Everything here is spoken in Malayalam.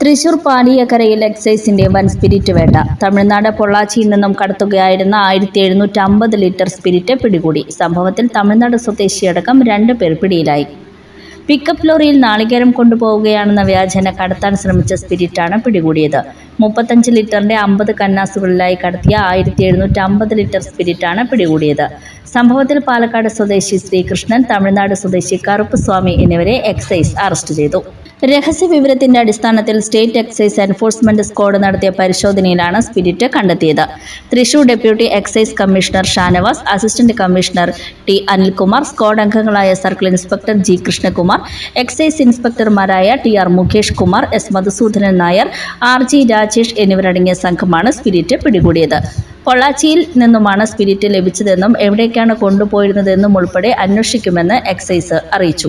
തൃശൂർ പാലിയക്കരയിൽ എക്സൈസിന്റെ വൻ സ്പിരിറ്റ് വേട്ട. തമിഴ്നാട് പൊള്ളാച്ചിയിൽ നിന്നും കടത്തുകയായിരുന്ന ആയിരത്തി എഴുന്നൂറ്റി അമ്പത് ലിറ്റർ സ്പിരിറ്റ് പിടികൂടി. സംഭവത്തിൽ തമിഴ്നാട് സ്വദേശിയടക്കം രണ്ട് പേർ പിടിയിലായി. പിക്കപ്പ് ലോറിയിൽ നാളികേരം കൊണ്ടുപോവുകയാണെന്ന വ്യാജന കടത്താൻ ശ്രമിച്ച സ്പിരിറ്റാണ് പിടികൂടിയത്. മുപ്പത്തഞ്ച് ലിറ്ററിന്റെ അമ്പത് കന്നാസുകളിലായി കടത്തിയ ആയിരത്തി എഴുന്നൂറ്റി അമ്പത് ലിറ്റർ സ്പിരിറ്റാണ് പിടികൂടിയത്. സംഭവത്തിൽ പാലക്കാട് സ്വദേശി ശ്രീകൃഷ്ണൻ തമിഴ്നാട് സ്വദേശി കറുപ്പ് സ്വാമി എന്നിവരെ എക്സൈസ് അറസ്റ്റ് ചെയ്തു. രഹസ്യ വിവരത്തിന്റെ അടിസ്ഥാനത്തിൽ സ്റ്റേറ്റ് എക്സൈസ് എൻഫോഴ്സ്മെന്റ് സ്ക്വാഡ് നടത്തിയ പരിശോധനയിലാണ് സ്പിരിറ്റ് കണ്ടെത്തിയത്. Thrissur deputy excise commissioner Shanavas assistant commissioner T Anilkumar squad അംഗങ്ങളായ circle inspector G Krishnakumar excise ഇൻസ്പെക്ടർമാരായ T R Mukesh Kumar S Madhusoodanan Nair R G Rajesh എന്നിവരടങ്ങിയ സംഘമാണ് സ്പിരിറ്റ് പിടികൂടിയത്. പൊള്ളാച്ചിയിൽ നിന്നുമാണ് സ്പിരിറ്റ് ലഭിച്ചതെന്നും എവിടേക്കാണ് കൊണ്ടുപോയിരുന്നതെന്നും ഉൾപ്പെടെ അന്വേഷിക്കുമെന്ന് എക്സൈസ് അറിയിച്ചു.